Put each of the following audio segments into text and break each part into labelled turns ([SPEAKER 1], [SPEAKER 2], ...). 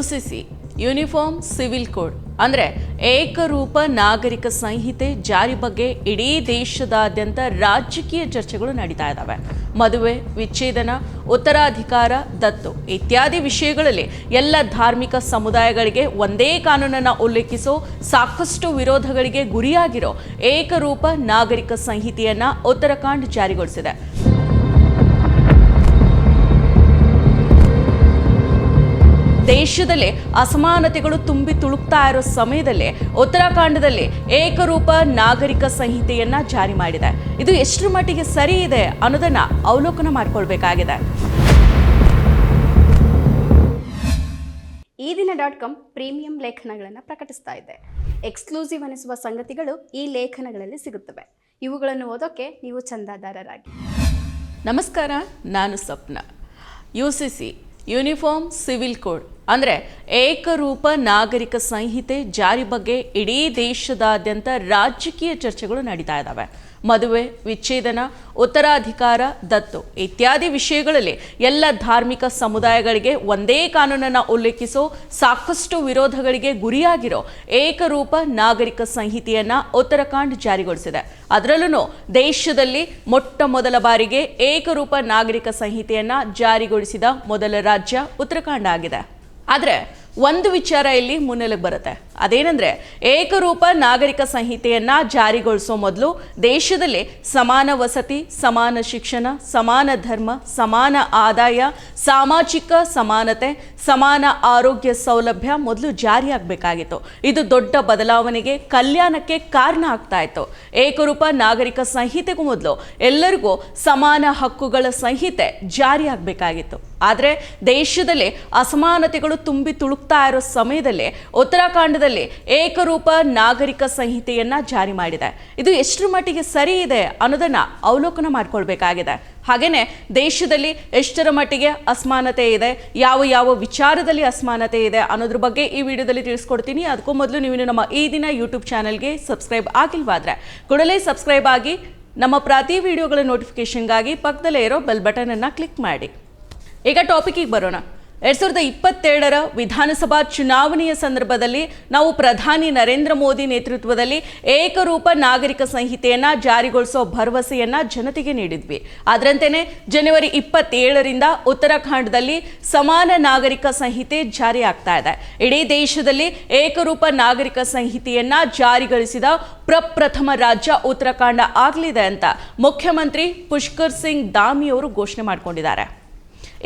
[SPEAKER 1] UCC uniform, civil code. ಅಂದರೆ ಏಕರೂಪ ನಾಗರಿಕ ಸಂಹಿತೆ ಜಾರಿ ಬಗ್ಗೆ ಇಡೀ ದೇಶದಾದ್ಯಂತ ರಾಜಕೀಯ ಚರ್ಚೆಗಳು ನಡೀತಾ ಇದ್ದಾವೆ ಮದುವೆ, ವಿಚ್ಛೇದನ, ಉತ್ತರಾಧಿಕಾರ, ದತ್ತು ಇತ್ಯಾದಿ ವಿಷಯಗಳಲ್ಲಿ ಎಲ್ಲ ಧಾರ್ಮಿಕ ಸಮುದಾಯಗಳಿಗೆ ಒಂದೇ ಕಾನೂನನ್ನು ಉಲ್ಲೇಖಿಸೋ, ಸಾಕಷ್ಟು ವಿರೋಧಗಳಿಗೆ ಗುರಿಯಾಗಿರೋ ಏಕರೂಪ ನಾಗರಿಕ ಸಂಹಿತೆಯನ್ನು ಉತ್ತರಾಖಂಡ್ ಜಾರಿಗೊಳಿಸಿದೆ. ದೇಶದಲ್ಲಿ ಅಸಮಾನತೆಗಳು ತುಂಬಿ ತುಳುಕ್ತಾ ಇರೋ ಸಮಯದಲ್ಲಿ ಉತ್ತರಾಖಂಡದಲ್ಲಿ ಏಕರೂಪ ನಾಗರಿಕ ಸಂಹಿತೆಯನ್ನ ಜಾರಿ ಮಾಡಿದೆ. ಇದು ಎಷ್ಟರ ಮಟ್ಟಿಗೆ ಸರಿ ಇದೆ ಅನ್ನೋದನ್ನ ಅವಲೋಕನ ಮಾಡ್ಕೊಳ್ಬೇಕಾಗಿದೆ.
[SPEAKER 2] ಈ ದಿನ ಡಾಟ್ ಕಾಮ್ ಪ್ರೀಮಿಯಂ ಲೇಖನಗಳನ್ನು ಪ್ರಕಟಿಸ್ತಾ ಇದೆ. ಎಕ್ಸ್ಕ್ಲೂಸಿವ್ ಅನಿಸುವ ಸಂಗತಿಗಳು ಈ ಲೇಖನಗಳಲ್ಲಿ ಸಿಗುತ್ತವೆ. ಇವುಗಳನ್ನು ಓದೋಕೆ ನೀವು ಚಂದಾದಾರರಾಗಿ.
[SPEAKER 1] ನಮಸ್ಕಾರ ನಾನು Swapna U C C uniform, civil code. ಅಂದರೆ ಏಕರೂಪ ನಾಗರಿಕ ಸಂಹಿತೆ ಜಾರಿ ಬಗ್ಗೆ ಇಡೀ ದೇಶದಾದ್ಯಂತ ರಾಜಕೀಯ ಚರ್ಚೆಗಳು ನಡೀತಾ ಇದ್ದಾವೆ ಮದುವೆ, ವಿಚ್ಛೇದನ, ಉತ್ತರಾಧಿಕಾರ, ದತ್ತು ಇತ್ಯಾದಿ ವಿಷಯಗಳಲ್ಲಿ ಎಲ್ಲ ಧಾರ್ಮಿಕ ಸಮುದಾಯಗಳಿಗೆ ಒಂದೇ ಕಾನೂನನ್ನು ಉಲ್ಲೇಖಿಸೋ ಸಾಕಷ್ಟು ವಿರೋಧಗಳಿಗೆ ಗುರಿಯಾಗಿರೋ ಏಕರೂಪ ನಾಗರಿಕ ಸಂಹಿತೆಯನ್ನು ಉತ್ತರಾಖಂಡ್ ಜಾರಿಗೊಳಿಸಿದೆ. ಅದರಲ್ಲೂ ದೇಶದಲ್ಲಿ ಮೊಟ್ಟ ಮೊದಲ ಬಾರಿಗೆ ಏಕರೂಪ ನಾಗರಿಕ ಸಂಹಿತೆಯನ್ನು ಜಾರಿಗೊಳಿಸಿದ ಮೊದಲ ರಾಜ್ಯ ಉತ್ತರಾಖಂಡ್ ಆಗಿದೆ. ಆದರೆ ಒಂದು ವಿಚಾರ ಇಲ್ಲಿ ಮುನ್ನೆಲೆಗೆ ಬರುತ್ತೆ. ಅದೇನೆಂದರೆ ಏಕರೂಪ ನಾಗರಿಕ ಸಂಹಿತೆಯನ್ನ ಜಾರಿಗೊಳಿಸೋ ಮೊದಲು ದೇಶದಲ್ಲಿ ಸಮಾನ ವಸತಿ, ಸಮಾನ ಶಿಕ್ಷಣ, ಸಮಾನ ಧರ್ಮ, ಸಮಾನ ಆದಾಯ, ಸಾಮಾಜಿಕ ಸಮಾನತೆ, ಸಮಾನ ಆರೋಗ್ಯ ಸೌಲಭ್ಯ ಮೊದಲು ಜಾರಿಯಾಗಬೇಕಾಗಿತ್ತು. ಇದು ದೊಡ್ಡ ಬದಲಾವಣೆಗೆ, ಕಲ್ಯಾಣಕ್ಕೆ ಕಾರಣ ಆಗ್ತಾ ಇತ್ತು. ಏಕರೂಪ ನಾಗರಿಕ ಸಂಹಿತೆಗೂ ಮೊದಲು ಎಲ್ಲರಿಗೂ ಸಮಾನ ಹಕ್ಕುಗಳ ಸಂಹಿತೆ ಜಾರಿಯಾಗಬೇಕಾಗಿತ್ತು. ಆದರೆ ದೇಶದಲ್ಲಿ ಅಸಮಾನತೆಗಳು ತುಂಬಿ ತುಳುಕ್ತಾ ಇರೋ ಸಮಯದಲ್ಲಿ ಉತ್ತರಾಖಂಡದಲ್ಲಿ ಏಕರೂಪ ನಾಗರಿಕ ಸಂಹಿತೆಯನ್ನ ಜಾರಿ ಮಾಡಿದೆ. ಇದು ಎಷ್ಟರ ಮಟ್ಟಿಗೆ ಸರಿ ಇದೆ ಅನ್ನೋದನ್ನ ಅವಲೋಕನ ಮಾಡ್ಕೊಳ್ಬೇಕಾಗಿದೆ. ಹಾಗೆಯೇ ದೇಶದಲ್ಲಿ ಎಷ್ಟರ ಮಟ್ಟಿಗೆ ಅಸಮಾನತೆ ಇದೆ, ಯಾವ ಯಾವ ವಿಚಾರದಲ್ಲಿ ಅಸಮಾನತೆ ಇದೆ ಅನ್ನೋದ್ರ ಬಗ್ಗೆ ಈ ವಿಡಿಯೋದಲ್ಲಿ ತಿಳಿಸ್ಕೊಡ್ತೀನಿ. ಅದಕ್ಕೂ ಮೊದಲು ನೀವು ನಮ್ಮ ಈ ದಿನ ಯೂಟ್ಯೂಬ್ ಚಾನಲ್ಗೆ ಸಬ್ಸ್ಕ್ರೈಬ್ ಆಗಿಲ್ವಾದ್ರೆ ಕೂಡಲೇ ಸಬ್ಸ್ಕ್ರೈಬ್ ಆಗಿ ನಮ್ಮ ಪ್ರತಿ ವಿಡಿಯೋಗಳ ನೋಟಿಫಿಕೇಷನ್ಗಾಗಿ ಪಕ್ಕದಲ್ಲೇ ಇರೋ ಬೆಲ್ ಬಟನ್ ಅನ್ನ ಕ್ಲಿಕ್ ಮಾಡಿ. ಈಗ ಟಾಪಿಕಿಗೆ ಬರೋಣ. ಎರಡ್ ಸಾವಿರದ ಇಪ್ಪತ್ತೆರಡರ ವಿಧಾನಸಭಾ ಚುನಾವಣೆಯ ಸಂದರ್ಭದಲ್ಲಿ ನಾವು ಪ್ರಧಾನಿ ನರೇಂದ್ರ ಮೋದಿ ನೇತೃತ್ವದಲ್ಲಿ ಏಕರೂಪ ನಾಗರಿಕ ಸಂಹಿತೆಯನ್ನು ಜಾರಿಗೊಳಿಸೋ ಭರವಸೆಯನ್ನು ಜನತೆಗೆ ನೀಡಿದ್ವಿ. ಅದರಂತೆಯೇ ಜನವರಿ ಇಪ್ಪತ್ತೇಳರಿಂದ ಉತ್ತರಾಖಂಡದಲ್ಲಿ ಸಮಾನ ನಾಗರಿಕ ಸಂಹಿತೆ ಜಾರಿ ಆಗ್ತಾ ಇದೆ. ಇಡೀ ದೇಶದಲ್ಲಿ ಏಕರೂಪ ನಾಗರಿಕ ಸಂಹಿತೆಯನ್ನು ಜಾರಿಗೊಳಿಸಿದ ಪ್ರಪ್ರಥಮ ರಾಜ್ಯ ಉತ್ತರಾಖಂಡ ಆಗಲಿದೆ ಅಂತ ಮುಖ್ಯಮಂತ್ರಿ ಪುಷ್ಕರ್ ಸಿಂಗ್ ದಾಮಿಯವರು ಘೋಷಣೆ ಮಾಡಿಕೊಂಡಿದ್ದಾರೆ.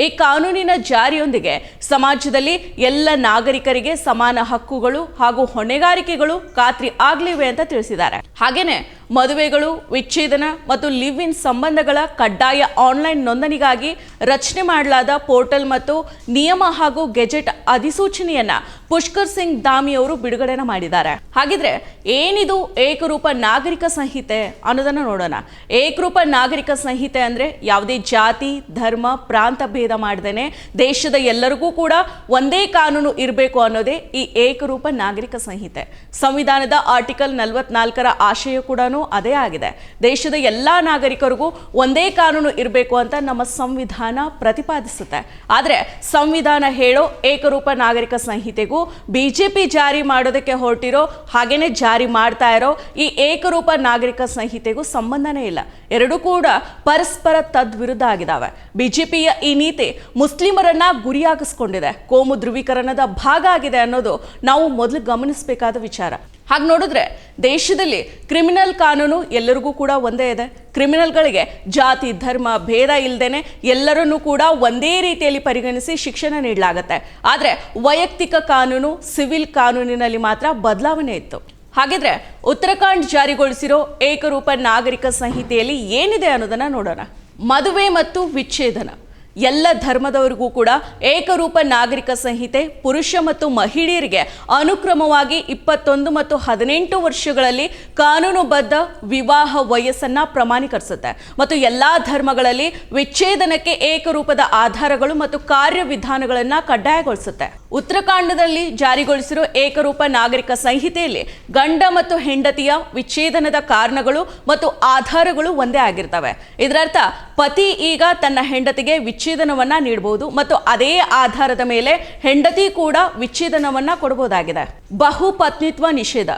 [SPEAKER 1] ಈ ಕಾನೂನಿನ ಜಾರಿಯೊಂದಿಗೆ ಸಮಾಜದಲ್ಲಿ ಎಲ್ಲ ನಾಗರಿಕರಿಗೆ ಸಮಾನ ಹಕ್ಕುಗಳು ಹಾಗೂ ಹೊಣೆಗಾರಿಕೆಗಳು ಖಾತ್ರಿ ಆಗಲಿವೆ ಅಂತ ತಿಳಿಸಿದ್ದಾರೆ. ಹಾಗೇನೆ ಮದುವೆಗಳು, ವಿಚ್ಛೇದನ ಮತ್ತು ಲಿವ್ ಇನ್ ಸಂಬಂಧಗಳ ಕಡ್ಡಾಯ ಆನ್ಲೈನ್ ನೋಂದಣಿಗಾಗಿ ರಚನೆ ಮಾಡಲಾದ ಪೋರ್ಟಲ್ ಮತ್ತು ನಿಯಮ ಹಾಗೂ ಗೆಜೆಟ್ ಅಧಿಸೂಚನೆಯನ್ನ ಪುಷ್ಕರ್ ಸಿಂಗ್ ದಾಮಿ ಅವರು ಬಿಡುಗಡೆನ ಮಾಡಿದ್ದಾರೆ. ಹಾಗಿದ್ರೆ ಏನಿದು ಏಕರೂಪ ನಾಗರಿಕ ಸಂಹಿತೆ ಅನ್ನೋದನ್ನ ನೋಡೋಣ. ಏಕರೂಪ ನಾಗರಿಕ ಸಂಹಿತೆ ಅಂದ್ರೆ ಯಾವುದೇ ಜಾತಿ, ಧರ್ಮ, ಪ್ರಾಂತ ಮಾಡ್ದೇನೆ. ದೇಶದ ಎಲ್ಲರಿಗೂ ಕೂಡ ಒಂದೇ ಕಾನೂನು ಇರಬೇಕು ಅನ್ನೋದೇ ಈ ಏಕರೂಪ ನಾಗರಿಕ ಸಂಹಿತೆ. ಸಂವಿಧಾನದ ಆರ್ಟಿಕಲ್ ನಲವತ್ನಾಲ್ಕರ ಆಶಯ ಕೂಡ ಅದೇ ಆಗಿದೆ. ದೇಶದ ಎಲ್ಲ ನಾಗರಿಕರಿಗೂ ಒಂದೇ ಕಾನೂನು ಇರಬೇಕು ಅಂತ ನಮ್ಮ ಸಂವಿಧಾನ ಪ್ರತಿಪಾದಿಸುತ್ತೆ. ಆದರೆ ಸಂವಿಧಾನ ಹೇಳೋ ಏಕರೂಪ ನಾಗರಿಕ ಸಂಹಿತೆಗೂ ಬಿಜೆಪಿ ಜಾರಿ ಮಾಡೋದಕ್ಕೆ ಹೊರಟಿರೋ, ಹಾಗೇನೆ ಜಾರಿ ಮಾಡ್ತಾ ಇರೋ ಈ ಏಕರೂಪ ನಾಗರಿಕ ಸಂಹಿತೆಗೂ ಸಂಬಂಧನೇ ಇಲ್ಲ. ಎರಡೂ ಕೂಡ ಪರಸ್ಪರ ತದ್ವಿರುದ್ಧ ಆಗಿದ್ದಾವೆ ಬಿಜೆಪಿಯ ಈ ನೀತಿ ಮುಸ್ಲಿಮರನ್ನ ಗುರಿಯಾಗಿಸ್ಕೊಂಡಿದೆ. ಕೋಮು ಧ್ರುವೀಕರಣದ ಭಾಗ ಆಗಿದೆ ಅನ್ನೋದು ನಾವು ಮೊದಲು ಗಮನಿಸಬೇಕಾದ ವಿಚಾರ. ಹಾಗೆ ನೋಡಿದ್ರೆ ದೇಶದಲ್ಲಿ ಕ್ರಿಮಿನಲ್ ಕಾನೂನು ಎಲ್ಲರಿಗೂ ಕೂಡ ಒಂದೇ ಇದೆ. ಕ್ರಿಮಿನಲ್ಗಳಿಗೆ ಜಾತಿ, ಧರ್ಮ, ಭೇದ ಇಲ್ಲದೇನೆ ಎಲ್ಲರನ್ನೂ ಕೂಡ ಒಂದೇ ರೀತಿಯಲ್ಲಿ ಪರಿಗಣಿಸಿ ಶಿಕ್ಷಣ ನೀಡಲಾಗತ್ತೆ. ಆದರೆ ವೈಯಕ್ತಿಕ ಕಾನೂನು, ಸಿವಿಲ್ ಕಾನೂನಿನಲ್ಲಿ ಮಾತ್ರ ಬದಲಾವಣೆ ಇತ್ತು. ಹಾಗಿದ್ರೆ ಉತ್ತರಾಖಂಡ್ ಜಾರಿಗೊಳಿಸಿರೋ ಏಕರೂಪ ನಾಗರಿಕ ಸಂಹಿತೆಯಲ್ಲಿ ಏನಿದೆ ಅನ್ನೋದನ್ನ ನೋಡೋಣ. ಮದುವೆ ಮತ್ತು ವಿಚ್ಛೇದನ. ಎಲ್ಲ ಧರ್ಮದವರಿಗೂ ಕೂಡ ಏಕರೂಪ ನಾಗರಿಕ ಸಂಹಿತೆ, ಪುರುಷ ಮತ್ತು ಮಹಿಳೆಯರಿಗೆ ಅನುಕ್ರಮವಾಗಿ ಇಪ್ಪತ್ತೊಂದು ಮತ್ತು ಹದಿನೆಂಟು ವರ್ಷಗಳಲ್ಲಿ ಕಾನೂನುಬದ್ಧ ವಿವಾಹ ವಯಸ್ಸನ್ನು ಪ್ರಮಾಣೀಕರಿಸುತ್ತೆ. ಮತ್ತು ಎಲ್ಲ ಧರ್ಮಗಳಲ್ಲಿ ವಿಚ್ಛೇದನಕ್ಕೆ ಏಕರೂಪದ ಆಧಾರಗಳು ಮತ್ತು ಕಾರ್ಯವಿಧಾನಗಳನ್ನು ಕಡ್ಡಾಯಗೊಳಿಸುತ್ತೆ. ಉತ್ತರಾಖಂಡದಲ್ಲಿ ಜಾರಿಗೊಳಿಸಿರುವ ಏಕರೂಪ ನಾಗರಿಕ ಸಂಹಿತೆಯಲ್ಲಿ ಗಂಡ ಮತ್ತು ಹೆಂಡತಿಯ ವಿಚ್ಛೇದನದ ಕಾರಣಗಳು ಮತ್ತು ಆಧಾರಗಳು ಒಂದೇ ಆಗಿರ್ತವೆ. ಇದರರ್ಥ, ಪತಿ ಈಗ ತನ್ನ ಹೆಂಡತಿಗೆ ವಿಚ್ಛೇದನವನ್ನ ನೀಡಬಹುದು ಮತ್ತು ಅದೇ ಆಧಾರದ ಮೇಲೆ ಹೆಂಡತಿ ಕೂಡ ವಿಚ್ಛೇದನವನ್ನ ಕೊಡಬಹುದಾಗಿದೆ ಬಹುಪತ್ನಿತ್ವ ನಿಷೇಧ.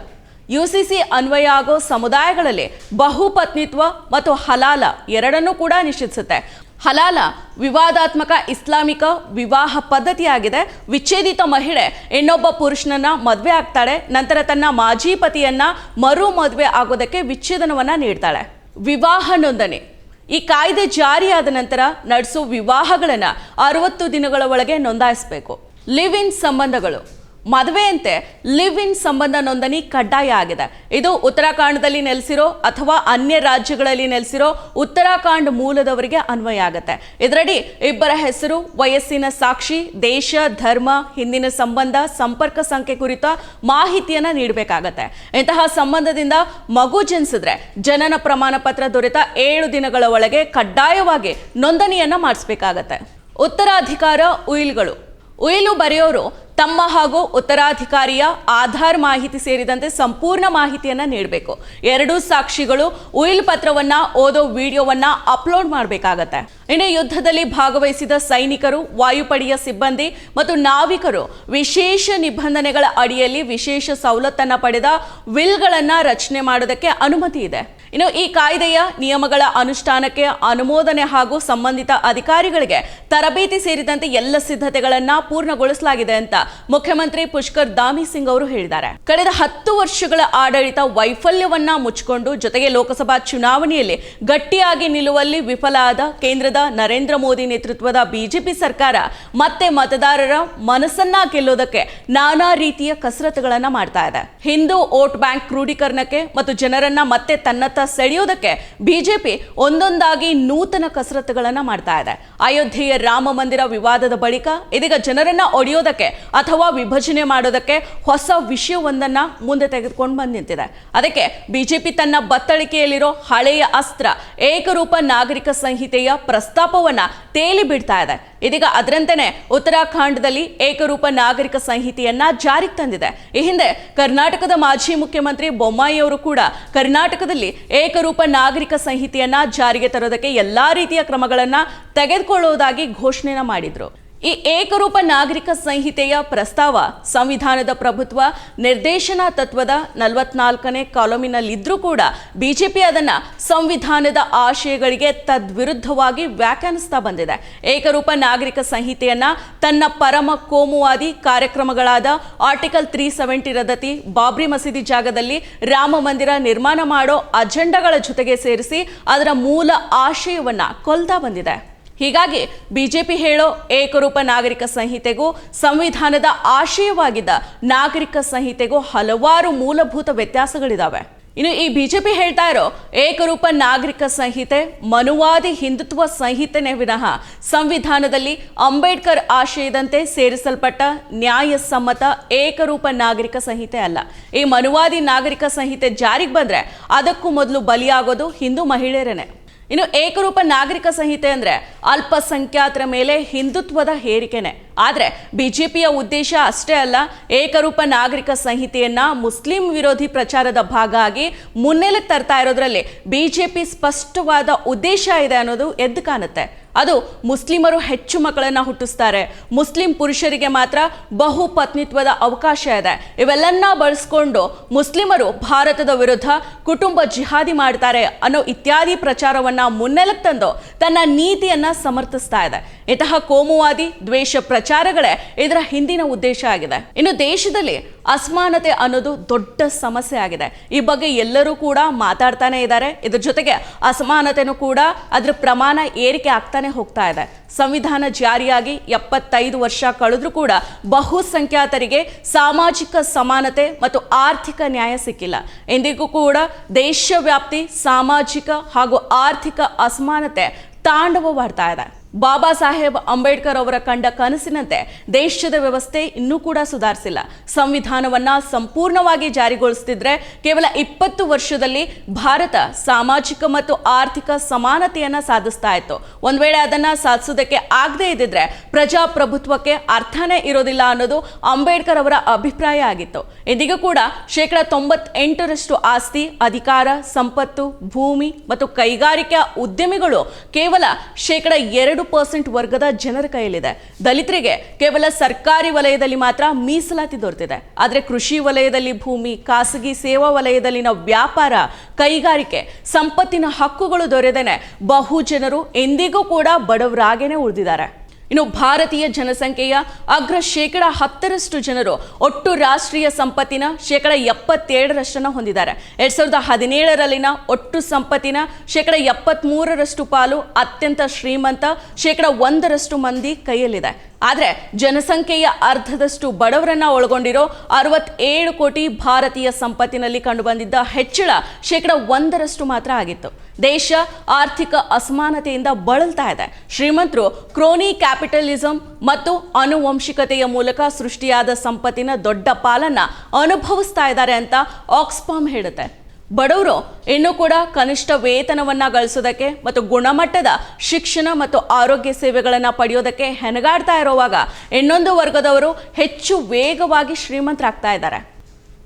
[SPEAKER 1] ಯುಸಿಸಿ ಅನ್ವಯ ಆಗೋ ಸಮುದಾಯಗಳಲ್ಲಿ ಬಹುಪತ್ನಿತ್ವ ಮತ್ತು ಹಲಾಲ ಎರಡನ್ನೂ ಕೂಡ ನಿಷೇಧಿಸುತ್ತೆ. ಹಲಾಲ, ವಿವಾದಾತ್ಮಕ ಇಸ್ಲಾಮಿಕ ವಿವಾಹ ಪದ್ಧತಿಯಾಗಿದೆ. ವಿಚ್ಛೇದಿತ ಮಹಿಳೆ, ಇನ್ನೊಬ್ಬ ಪುರುಷನನ್ನ ಮದುವೆ ಆಗ್ತಾಳೆ, ನಂತರ ತನ್ನ ಮಾಜಿ ಪತಿಯನ್ನ ಮರು ಮದುವೆ ಆಗೋದಕ್ಕೆ ವಿಚ್ಛೇದನವನ್ನ ನೀಡ್ತಾಳೆ. ವಿವಾಹ ನೋಂದಣಿ. ಈ ಕಾಯ್ದೆ ಜಾರಿಯಾದ ನಂತರ ನಡೆಸೋ ವಿವಾಹಗಳನ್ನು ಅರವತ್ತು ದಿನಗಳ ಒಳಗೆ ನೋಂದಾಯಿಸಬೇಕು. ಲಿವ್ ಇನ್ ಸಂಬಂಧಗಳು. ಮದುವೆಯಂತೆ ಲಿವ್ ಇನ್ ಸಂಬಂಧ ನೋಂದಣಿ ಕಡ್ಡಾಯ ಆಗಿದೆ. ಇದು ಉತ್ತರಾಖಂಡದಲ್ಲಿ ನೆಲೆಸಿರೋ ಅಥವಾ ಅನ್ಯ ರಾಜ್ಯಗಳಲ್ಲಿ ನೆಲೆಸಿರೋ ಉತ್ತರಾಖಂಡ್ ಮೂಲದವರಿಗೆ ಅನ್ವಯ ಆಗುತ್ತೆ. ಇದರಡಿ ಇಬ್ಬರ ಹೆಸರು, ವಯಸ್ಸಿನ ಸಾಕ್ಷಿ, ದೇಶ, ಧರ್ಮ, ಹಿಂದಿನ ಸಂಬಂಧ, ಸಂಪರ್ಕ ಸಂಖ್ಯೆ ಕುರಿತ ಮಾಹಿತಿಯನ್ನು ನೀಡಬೇಕಾಗತ್ತೆ. ಇಂತಹ ಸಂಬಂಧದಿಂದ ಮಗು ಜನಿಸಿದ್ರೆ ಜನನ ಪ್ರಮಾಣ ಪತ್ರ ದೊರೆತ ಏಳು ದಿನಗಳ ಒಳಗೆ ಕಡ್ಡಾಯವಾಗಿ ನೋಂದಣಿಯನ್ನು ಮಾಡಿಸ್ಬೇಕಾಗತ್ತೆ. ಉತ್ತರಾಧಿಕಾರ, ಉಯಿಲ್ಗಳು. ಉಯಿಲು ಬರೆಯೋರು ತಮ್ಮ ಹಾಗೂ ಉತ್ತರಾಧಿಕಾರಿಯ ಆಧಾರ್ ಮಾಹಿತಿ ಸೇರಿದಂತೆ ಸಂಪೂರ್ಣ ಮಾಹಿತಿಯನ್ನು ನೀಡಬೇಕು. ಎರಡೂ ಸಾಕ್ಷಿಗಳು ಉಯಿಲ್ ಪತ್ರವನ್ನ, ಓದೋ ವಿಡಿಯೋವನ್ನ ಅಪ್ಲೋಡ್ ಮಾಡಬೇಕಾಗತ್ತೆ. ಇನ್ನು ಯುದ್ಧದಲ್ಲಿ ಭಾಗವಹಿಸಿದ ಸೈನಿಕರು, ವಾಯುಪಡೆಯ ಸಿಬ್ಬಂದಿ ಮತ್ತು ನಾವಿಕರು ವಿಶೇಷ ನಿಬಂಧನೆಗಳ ಅಡಿಯಲ್ಲಿ ವಿಶೇಷ ಸವಲತ್ತನ್ನು ಪಡೆದ ವಿಲ್ಗಳನ್ನ ರಚನೆ ಮಾಡೋದಕ್ಕೆ ಅನುಮತಿ ಇದೆ. ಇನ್ನು ಈ ಕಾಯ್ದೆಯ ನಿಯಮಗಳ ಅನುಷ್ಠಾನಕ್ಕೆ ಅನುಮೋದನೆ ಹಾಗೂ ಸಂಬಂಧಿತ ಅಧಿಕಾರಿಗಳಿಗೆ ತರಬೇತಿ ಸೇರಿದಂತೆ ಎಲ್ಲ ಸಿದ್ಧತೆಗಳನ್ನು ಪೂರ್ಣಗೊಳಿಸಲಾಗಿದೆ ಅಂತ ಮುಖ್ಯಮಂತ್ರಿ ಪುಷ್ಕರ್ ದಾಮಿ ಸಿಂಗ್ ಅವರು ಹೇಳಿದ್ದಾರೆ. ಕಳೆದ ಹತ್ತು ವರ್ಷಗಳ ಆಡಳಿತ ವೈಫಲ್ಯವನ್ನ ಮುಚ್ಚಿಕೊಂಡು ಜೊತೆಗೆ ಲೋಕಸಭಾ ಚುನಾವಣೆಯಲ್ಲಿ ಗಟ್ಟಿಯಾಗಿ ನಿಲ್ಲುವಲ್ಲಿ ವಿಫಲ ಆದ ಕೇಂದ್ರದ ನರೇಂದ್ರ ಮೋದಿ ನೇತೃತ್ವದ ಬಿಜೆಪಿ ಸರ್ಕಾರ ಮತ್ತೆ ಮತದಾರರ ಮನಸ್ಸನ್ನ ಗೆಲ್ಲೋದಕ್ಕೆ ನಾನಾ ರೀತಿಯ ಕಸರತ್ತುಗಳನ್ನ ಮಾಡ್ತಾ ಇದೆ. ಹಿಂದೂ ವೋಟ್ ಬ್ಯಾಂಕ್ ಕ್ರೋಢೀಕರಣಕ್ಕೆ ಮತ್ತು ಜನರನ್ನ ಮತ್ತೆ ತನ್ನತ್ತ ಸೆಳೆಯೋದಕ್ಕೆ ಬಿಜೆಪಿ ಒಂದೊಂದಾಗಿ ನೂತನ ಕಸರತ್ತುಗಳನ್ನ ಮಾಡ್ತಾ ಇದೆ. ಅಯೋಧ್ಯೆಯ ರಾಮ ಮಂದಿರ ವಿವಾದದ ಬಳಿಕ ಇದೀಗ ಜನರನ್ನ ಒಡೆಯೋದಕ್ಕೆ ಅಥವಾ ವಿಭಜನೆ ಮಾಡೋದಕ್ಕೆ ಹೊಸ ವಿಷಯವೊಂದನ್ನು ಮುಂದೆ ತೆಗೆದುಕೊಂಡು ಬಂದು ನಿಂತಿದೆ ಅದಕ್ಕೆ ಬಿಜೆಪಿ ತನ್ನ ಬತ್ತಳಿಕೆಯಲ್ಲಿರೋ ಹಳೆಯ ಅಸ್ತ್ರ, ಏಕರೂಪ ನಾಗರಿಕ ಸಂಹಿತೆಯ ಪ್ರಸ್ತಾಪವನ್ನು ತೇಲಿ ಬಿಡ್ತಾ ಇದೆ. ಇದೀಗ ಅದರಂತೆಯೇ ಉತ್ತರಾಖಂಡದಲ್ಲಿ ಏಕರೂಪ ನಾಗರಿಕ ಸಂಹಿತೆಯನ್ನ ಜಾರಿಗೆ ತಂದಿದೆ. ಈ ಹಿಂದೆ ಕರ್ನಾಟಕದ ಮಾಜಿ ಮುಖ್ಯಮಂತ್ರಿ ಬೊಮ್ಮಾಯಿ ಅವರು ಕೂಡ ಕರ್ನಾಟಕದಲ್ಲಿ ಏಕರೂಪ ನಾಗರಿಕ ಸಂಹಿತೆಯನ್ನ ಜಾರಿಗೆ ತರೋದಕ್ಕೆ ಎಲ್ಲಾ ರೀತಿಯ ಕ್ರಮಗಳನ್ನ ತೆಗೆದುಕೊಳ್ಳುವುದಾಗಿ ಘೋಷಣೆನ ಮಾಡಿದ್ರು. ಈ ಏಕರೂಪ ನಾಗರಿಕ ಸಂಹಿತೆಯ ಪ್ರಸ್ತಾವ ಸಂವಿಧಾನದ ಪ್ರಭುತ್ವ, ನಿರ್ದೇಶನ ತತ್ವದ ನಲವತ್ನಾಲ್ಕನೇ ಕಾಲೋಮಿನಲ್ಲಿದ್ದರೂ ಕೂಡ ಬಿಜೆಪಿ ಅದನ್ನು ಸಂವಿಧಾನದ ಆಶಯಗಳಿಗೆ ತದ್ವಿರುದ್ಧವಾಗಿ ವ್ಯಾಖ್ಯಾನಿಸ್ತಾ ಬಂದಿದೆ. ಏಕರೂಪ ನಾಗರಿಕ ಸಂಹಿತೆಯನ್ನು ತನ್ನ ಪರಮ ಕೋಮುವಾದಿ ಕಾರ್ಯಕ್ರಮಗಳಾದ ಆರ್ಟಿಕಲ್ ತ್ರೀ ಸೆವೆಂಟಿ ರದ್ದತಿ ಬಾಬ್ರಿ ಮಸೀದಿ ಜಾಗದಲ್ಲಿ ರಾಮ ಮಂದಿರ ನಿರ್ಮಾಣ ಮಾಡೋ ಅಜೆಂಡಾಗಳ ಜೊತೆಗೆ ಸೇರಿಸಿ ಅದರ ಮೂಲ ಆಶಯವನ್ನು ಕೊಲ್ತಾ ಬಂದಿದೆ. ಹೀಗಾಗಿ ಬಿಜೆಪಿ ಹೇಳೋ ಏಕರೂಪ ನಾಗರಿಕ ಸಂಹಿತೆಗೂ, ಸಂವಿಧಾನದ ಆಶಯವಾಗಿದ್ದ ನಾಗರಿಕ ಸಂಹಿತೆಗೂ ಹಲವಾರು ಮೂಲಭೂತ ವ್ಯತ್ಯಾಸಗಳಿದಾವೆ. ಇನ್ನು ಈ ಬಿಜೆಪಿ ಹೇಳ್ತಾ ಇರೋ ಏಕರೂಪ ನಾಗರಿಕ ಸಂಹಿತೆ, ಮನುವಾದಿ ಹಿಂದುತ್ವ ಸಂಹಿತೆನೇ ವಿನಃ ಸಂವಿಧಾನದಲ್ಲಿ ಅಂಬೇಡ್ಕರ್ ಆಶಯದಂತೆ ಸೇರಿಸಲ್ಪಟ್ಟ ನ್ಯಾಯಸಮ್ಮತ ಏಕರೂಪ ನಾಗರಿಕ ಸಂಹಿತೆ ಅಲ್ಲ. ಈ ಮನುವಾದಿ ನಾಗರಿಕ ಸಂಹಿತೆ ಜಾರಿಗೆ ಬಂದರೆ ಅದಕ್ಕೂ ಮೊದಲು ಬಲಿಯಾಗೋದು ಹಿಂದೂ ಮಹಿಳೆಯರೇನೆ. ಇನ್ನು ಏಕರೂಪ ನಾಗರಿಕ ಸಂಹಿತೆ ಅಂದ್ರೆ ಅಲ್ಪಸಂಖ್ಯಾತರ ಮೇಲೆ ಹಿಂದುತ್ವದ ಹೇರಿಕೆನೆ. ಆದ್ರೆ ಬಿಜೆಪಿಯ ಉದ್ದೇಶ ಅಷ್ಟೇ ಅಲ್ಲ, ಏಕರೂಪ ನಾಗರಿಕ ಸಂಹಿತೆಯನ್ನ ಮುಸ್ಲಿಂ ವಿರೋಧಿ ಪ್ರಚಾರದ ಭಾಗ ಆಗಿ ಮುನ್ನೆಲೆ ತರ್ತಾ ಇರೋದ್ರಲ್ಲಿ ಬಿಜೆಪಿ ಸ್ಪಷ್ಟವಾದ ಉದ್ದೇಶ ಇದೆ ಅನ್ನೋದು ಎದ್ದು ಕಾಣುತ್ತೆ. ಅದು ಮುಸ್ಲಿಮರು ಹೆಚ್ಚು ಮಕ್ಕಳನ್ನ ಹುಟ್ಟಿಸ್ತಾರೆ. ಮುಸ್ಲಿಂ ಪುರುಷರಿಗೆ ಮಾತ್ರ ಬಹುಪತ್ನಿತ್ವದ ಅವಕಾಶ ಇದೆ. ಇವೆಲ್ಲನ್ನ ಬಳಸ್ಕೊಂಡು ಮುಸ್ಲಿಮರು ಭಾರತದ ವಿರುದ್ಧ ಕುಟುಂಬ ಜಿಹಾದಿ ಮಾಡ್ತಾರೆ ಅನ್ನೋ ಇತ್ಯಾದಿ ಪ್ರಚಾರವನ್ನ ಮುನ್ನೆಲಕ್ಕೆ ತಂದು ತನ್ನ ನೀತಿಯನ್ನ ಸಮರ್ಥಿಸ್ತಾ ಇದೆ. ಇಂತಹ ಕೋಮುವಾದಿ ದ್ವೇಷ ಪ್ರಚಾರಗಳೇ ಇದರ ಹಿಂದಿನ ಉದ್ದೇಶ ಆಗಿದೆ. ಇನ್ನು ದೇಶದಲ್ಲಿ ಅಸಮಾನತೆ ಅನ್ನೋದು ದೊಡ್ಡ ಸಮಸ್ಯೆ ಆಗಿದೆ. ಈ ಬಗ್ಗೆ ಎಲ್ಲರೂ ಕೂಡ ಮಾತಾಡ್ತಾನೆ ಇದ್ದಾರೆ. ಇದ್ರ ಜೊತೆಗೆ ಅಸಮಾನತೆನೂ ಕೂಡ ಅದ್ರ ಪ್ರಮಾಣ ಏರಿಕೆ ಆಗ್ತಾನೆ ಹೋಗ್ತಾ ಇದೆ. ಸಂವಿಧಾನ ಜಾರಿಯಾಗಿ ಎಪ್ಪತ್ತೈದು ವರ್ಷ ಕಳೆದ್ರೂ ಕೂಡ ಬಹುಸಂಖ್ಯಾತರಿಗೆ ಸಾಮಾಜಿಕ ಸಮಾನತೆ ಮತ್ತು ಆರ್ಥಿಕ ನ್ಯಾಯ ಸಿಕ್ಕಿಲ್ಲ. ಎಂದಿಗೂ ಕೂಡ ದೇಶವ್ಯಾಪ್ತಿ ಸಾಮಾಜಿಕ ಹಾಗೂ ಆರ್ಥಿಕ ಅಸಮಾನತೆ ತಾಂಡವವಾಡ್ತಾ ಇದೆ. ಬಾಬಾ ಸಾಹೇಬ್ ಅಂಬೇಡ್ಕರ್ ಅವರ ಕಂಡ ಕನಸಿನಂತೆ ದೇಶದ ವ್ಯವಸ್ಥೆ ಇನ್ನೂ ಕೂಡ ಸುಧಾರಿಸಿಲ್ಲ. ಸಂವಿಧಾನವನ್ನ ಸಂಪೂರ್ಣವಾಗಿ ಜಾರಿಗೊಳಿಸ್ತಿದ್ರೆ ಕೇವಲ ಇಪ್ಪತ್ತು ವರ್ಷದಲ್ಲಿ ಭಾರತ ಸಾಮಾಜಿಕ ಮತ್ತು ಆರ್ಥಿಕ ಸಮಾನತೆಯನ್ನ ಸಾಧಿಸ್ತಾ ಇತ್ತು. ಒಂದ್ ವೇಳೆ ಅದನ್ನ ಸಾಧಿಸೋದಕ್ಕೆ ಆಗದೇ ಇದ್ದಿದ್ರೆ ಪ್ರಜಾಪ್ರಭುತ್ವಕ್ಕೆ ಅರ್ಥನೇ ಇರೋದಿಲ್ಲ ಅನ್ನೋದು ಅಂಬೇಡ್ಕರ್ ಅವರ ಅಭಿಪ್ರಾಯ ಆಗಿತ್ತು. ಇದೀಗ ಕೂಡ ಶೇಕಡ ತೊಂಬತ್ತೆಂಟರಷ್ಟು ಆಸ್ತಿ, ಅಧಿಕಾರ, ಸಂಪತ್ತು, ಭೂಮಿ ಮತ್ತು ಕೈಗಾರಿಕಾ ಉದ್ಯಮಿಗಳು ಕೇವಲ ಶೇಕಡ ಎರಡು ಪರ್ಸೆಂಟ್ ವರ್ಗದ ಜನರ ಕೈಯಲ್ಲಿದೆ. ದಲಿತರಿಗೆ ಕೇವಲ ಸರ್ಕಾರಿ ವಲಯದಲ್ಲಿ ಮಾತ್ರ ಮೀಸಲಾತಿ ದೊರೆತಿದೆ. ಆದರೆ ಕೃಷಿ ವಲಯದಲ್ಲಿ ಭೂಮಿ, ಖಾಸಗಿ ಸೇವಾ ವಲಯದಲ್ಲಿನ ವ್ಯಾಪಾರ, ಕೈಗಾರಿಕೆ, ಸಂಪತ್ತಿನ ಹಕ್ಕುಗಳು ದೊರೆದೇನೆ ಬಹು ಜನರು ಎಂದಿಗೂ ಕೂಡ ಬಡವರಾಗೇನೆ ಉಳಿದಿದ್ದಾರೆ. ಇನ್ನು ಭಾರತೀಯ ಜನಸಂಖ್ಯೆಯ ಅಗ್ರ ಶೇಕಡ ಹತ್ತರಷ್ಟು ಜನರು ಒಟ್ಟು ರಾಷ್ಟ್ರೀಯ ಸಂಪತ್ತಿನ ಶೇಕಡ ಎಪ್ಪತ್ತೇಳರಷ್ಟನ್ನು ಹೊಂದಿದ್ದಾರೆ. ಎರಡ್ ಸಾವಿರದ ಹದಿನೇಳರಲ್ಲಿನ ಒಟ್ಟು ಸಂಪತ್ತಿನ ಶೇಕಡ ಎಪ್ಪತ್ಮೂರರಷ್ಟು ಪಾಲು ಅತ್ಯಂತ ಶ್ರೀಮಂತ, ಶೇಕಡ ಒಂದರಷ್ಟು ಮಂದಿ ಕೈಯಲ್ಲಿದೆ. ಆದರೆ ಜನಸಂಖ್ಯೆಯ ಅರ್ಧದಷ್ಟು ಬಡವರನ್ನ ಒಳಗೊಂಡಿರೋ ಅರವತ್ತೇಳು ಕೋಟಿ ಭಾರತೀಯ ಸಂಪತ್ತಿನಲ್ಲಿ ಕಂಡುಬಂದಿದ್ದ ಹೆಚ್ಚಳ ಶೇಕಡ ಒಂದರಷ್ಟು ಮಾತ್ರ ಆಗಿತ್ತು. ದೇಶ ಆರ್ಥಿಕ ಅಸಮಾನತೆಯಿಂದ ಬಳಲ್ತಾ ಇದೆ. ಶ್ರೀಮಂತರು ಕ್ರೋನಿ ಕ್ಯಾಪಿಟಲಿಸಂ ಮತ್ತು ಅನುವಂಶಿಕತೆಯ ಮೂಲಕ ಸೃಷ್ಟಿಯಾದ ಸಂಪತ್ತಿನ ದೊಡ್ಡ ಪಾಲನ್ನ ಅನುಭವಿಸ್ತಾ ಇದ್ದಾರೆ ಅಂತ ಆಕ್ಸ್ಫಾಮ್ ಹೇಳುತ್ತೆ. ಬಡವರು ಇನ್ನೂ ಕೂಡ ಕನಿಷ್ಠ ವೇತನವನ್ನು ಗಳಿಸೋದಕ್ಕೆ ಮತ್ತು ಗುಣಮಟ್ಟದ ಶಿಕ್ಷಣ ಮತ್ತು ಆರೋಗ್ಯ ಸೇವೆಗಳನ್ನು ಪಡೆಯೋದಕ್ಕೆ ಹೆಣಗಾಡ್ತಾ ಇರುವಾಗ ಇನ್ನೊಂದು ವರ್ಗದವರು ಹೆಚ್ಚು ವೇಗವಾಗಿ ಶ್ರೀಮಂತರಾಗ್ತಾ ಇದ್ದಾರೆ.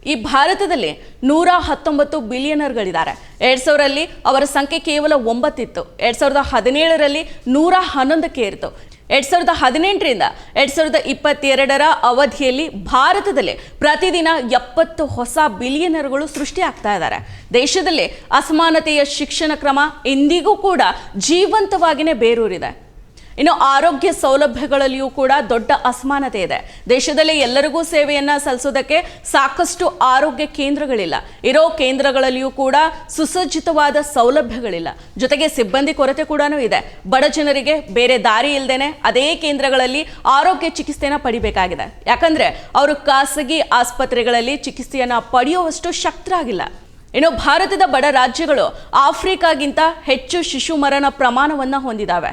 [SPEAKER 1] ಈ ಭಾರತದಲ್ಲಿ ನೂರ ಹತ್ತೊಂಬತ್ತು ಬಿಲಿಯನರ್ಗಳಿದ್ದಾರೆ ಎರಡ್ ಸಾವಿರಲ್ಲಿ ಅವರ ಸಂಖ್ಯೆ ಕೇವಲ ಒಂಬತ್ತಿತ್ತು. ಎರಡ್ ಸಾವಿರದ ಹದಿನೇಳರಲ್ಲಿ ನೂರ ಹನ್ನೊಂದಕ್ಕೆ ಏರಿತು. ಎರಡ್ ಸಾವಿರದ ಹದಿನೆಂಟರಿಂದ ಎರಡ್ ಸಾವಿರದ ಇಪ್ಪತ್ತೆರಡರ ಅವಧಿಯಲ್ಲಿ ಭಾರತದಲ್ಲಿ ಪ್ರತಿದಿನ ಎಪ್ಪತ್ತು ಹೊಸ ಬಿಲಿಯನರ್ಗಳು ಸೃಷ್ಟಿಯಾಗ್ತಾ ಇದ್ದಾರೆ. ದೇಶದಲ್ಲಿ ಅಸಮಾನತೆಯ ಶಿಕ್ಷಣ ಕ್ರಮ ಇಂದಿಗೂ ಕೂಡ ಜೀವಂತವಾಗಿಯೇ ಬೇರೂರಿದೆ. ಇನ್ನು ಆರೋಗ್ಯ ಸೌಲಭ್ಯಗಳಲ್ಲಿಯೂ ಕೂಡ ದೊಡ್ಡ ಅಸಮಾನತೆ ಇದೆ. ದೇಶದಲ್ಲಿ ಎಲ್ಲರಿಗೂ ಸೇವೆಯನ್ನ ಸಲ್ಲಿಸೋದಕ್ಕೆ ಸಾಕಷ್ಟು ಆರೋಗ್ಯ ಕೇಂದ್ರಗಳಿಲ್ಲ. ಇರೋ ಕೇಂದ್ರಗಳಲ್ಲಿಯೂ ಕೂಡ ಸುಸಜ್ಜಿತವಾದ ಸೌಲಭ್ಯಗಳಿಲ್ಲ. ಜೊತೆಗೆ ಸಿಬ್ಬಂದಿ ಕೊರತೆ ಕೂಡ ಇದೆ. ಬಡ ಜನರಿಗೆ ಬೇರೆ ದಾರಿ ಇಲ್ಲದೇನೆ ಅದೇ ಕೇಂದ್ರಗಳಲ್ಲಿ ಆರೋಗ್ಯ ಚಿಕಿತ್ಸೆನ ಪಡಿಬೇಕಾಗಿದೆ. ಯಾಕಂದ್ರೆ ಅವರು ಖಾಸಗಿ ಆಸ್ಪತ್ರೆಗಳಲ್ಲಿ ಚಿಕಿತ್ಸೆಯನ್ನ ಪಡೆಯುವಷ್ಟು ಶಕ್ತರಾಗಿಲ್ಲ. ಇನ್ನು ಭಾರತದ ಬಡ ರಾಜ್ಯಗಳು ಆಫ್ರಿಕಾಗಿಂತ ಹೆಚ್ಚು ಶಿಶು ಮರಣ ಪ್ರಮಾಣವನ್ನು ಹೊಂದಿದ್ದಾವೆ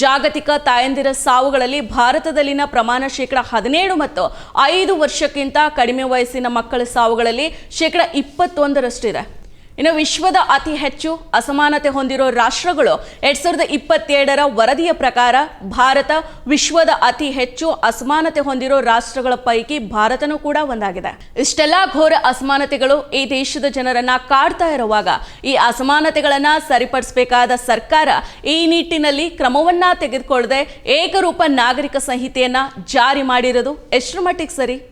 [SPEAKER 1] ಜಾಗತಿಕ ತಾಯಂದಿರ ಸಾವುಗಳಲ್ಲಿ ಭಾರತದಲ್ಲಿನ ಪ್ರಮಾಣ ಶೇಕಡ ಹದಿನೇಳು ಮತ್ತು ಐದು ವರ್ಷಕ್ಕಿಂತ ಕಡಿಮೆ ವಯಸ್ಸಿನ ಮಕ್ಕಳ ಸಾವುಗಳಲ್ಲಿ ಶೇಕಡ ಇಪ್ಪತ್ತೊಂದರಷ್ಟಿದೆ. ಇನ್ನು ವಿಶ್ವದ ಅತಿ ಹೆಚ್ಚು ಅಸಮಾನತೆ ಹೊಂದಿರೋ ರಾಷ್ಟ್ರಗಳು ಎರಡ್ ಸಾವಿರದ ಇಪ್ಪತ್ತೆರಡರ ವರದಿಯ ಪ್ರಕಾರ ಭಾರತ ವಿಶ್ವದ ಅತಿ ಹೆಚ್ಚು ಅಸಮಾನತೆ ಹೊಂದಿರೋ ರಾಷ್ಟ್ರಗಳ ಪೈಕಿ ಭಾರತನೂ ಕೂಡ ಒಂದಾಗಿದೆ. ಇಷ್ಟೆಲ್ಲಾ ಘೋರ ಅಸಮಾನತೆಗಳು ಈ ದೇಶದ ಜನರನ್ನ ಕಾಡ್ತಾ ಇರುವಾಗ ಈ ಅಸಮಾನತೆಗಳನ್ನ ಸರಿಪಡಿಸಬೇಕಾದ ಸರ್ಕಾರ ಈ ನಿಟ್ಟಿನಲ್ಲಿ ಕ್ರಮವನ್ನ ತೆಗೆದುಕೊಳ್ಳದೆ ಏಕರೂಪ ನಾಗರಿಕ ಸಂಹಿತೆಯನ್ನ ಜಾರಿ ಮಾಡಿರೋದು ಎಷ್ಟರ ಮಟ್ಟಿಗೆ ಸರಿ?